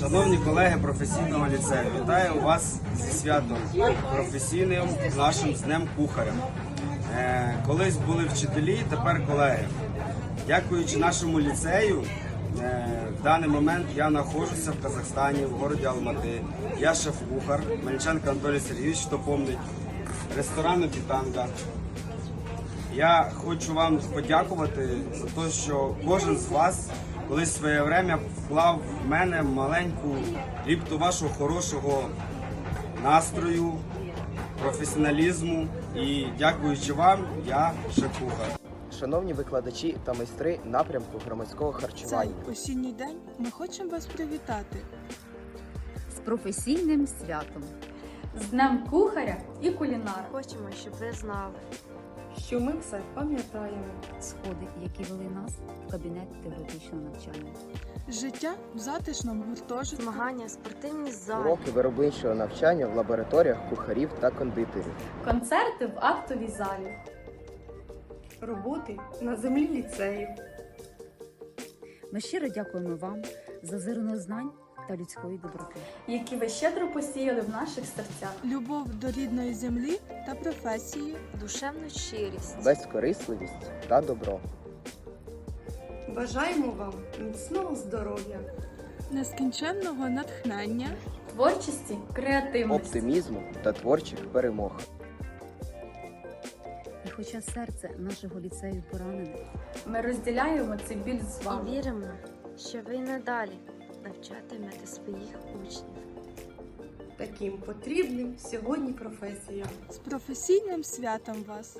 Шановні колеги професійного ліцею, вітаю вас зі святом професійним нашим Днем кухаря. Е, колись були вчителі, тепер колеги. Дякуючи нашому ліцею, е, в даний момент я знаходжуся в Казахстані, в городі Алмати. Я шеф-кухар Мельниченко Анатолій Сергійович, хто помнить, ресторану Пітанга. Я хочу вам подякувати за те, що кожен з вас колись своє время вклав в мене маленьку ліпту вашого хорошого настрою, професіоналізму. І дякуючи вам, я шеф-кухар. Шановні викладачі та майстри напрямку громадського Цей харчування. осінній день ми хочемо вас привітати. з професійним святом. з Днем кухаря і кулінара. Хочемо, щоб ви знали. Що ми все пам'ятаємо. Сходи, які вели нас в кабінет теоретичного навчання. Життя в затишному гуртожитку. Змагання, спортивні зали. Уроки виробничого навчання в лабораторіях кухарів та кондитерів. Концерти в актовій залі. Роботи на землі ліцею. Ми щиро дякуємо вам за зерно знань та людської доброти. які ви щедро посіяли в наших серцях. Любов до рідної землі та професії. Душевну щирість. безкорисливість та добро. Бажаємо вам міцного здоров'я. Нескінченного натхнення. Творчості, креативності. оптимізму та творчих перемог. І хоча серце нашого ліцею поранене, Ми розділяємо цей біль з І вами. віримо, що ви надалі навчатимете своїх учнів. Таким потрібним сьогодні професіям. З професійним святом вас!